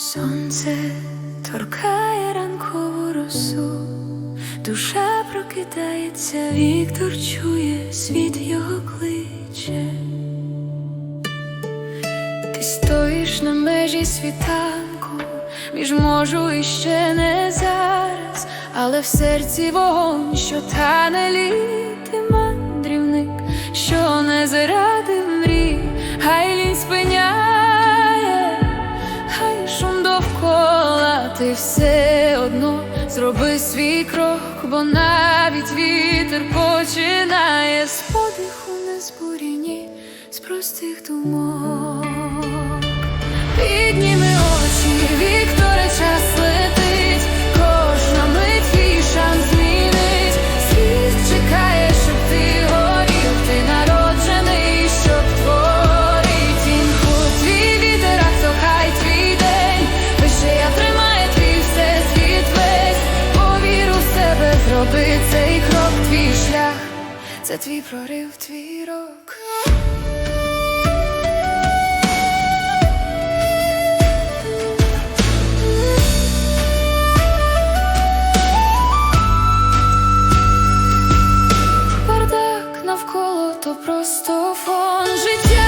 Сонце торкає ранкову росу, душа прокидається, Віктор чує, світ його кличе. Ти стоїш на межі світанку, між можу і ще не зараз, але в серці вогонь, що тане літи мандрівник, що не заради ти все одно зроби свій крок, бо навіть вітер починає з подиху не збурені, з простих думок. Підніми Це твій прорив, твій рок. Бардак навколо то просто фон Життя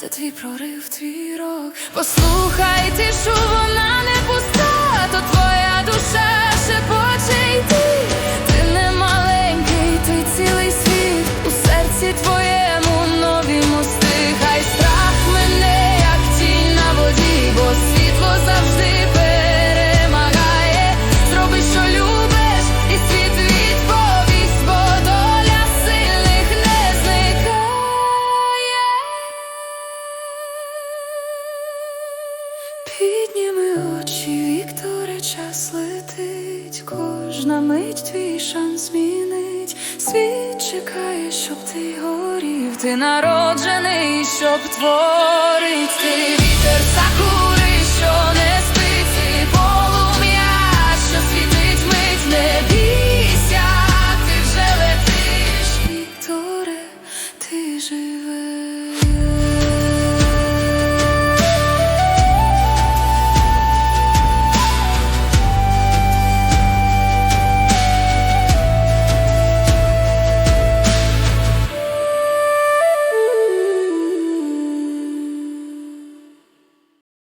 Це твій прорив, твій рок. Послухай тишу, вона не пуста, то твоя душа час летить, кожна мить твій шанс змінить. Світ чекає, щоб ти горів, ти народжений, щоб творить. Ти вітер не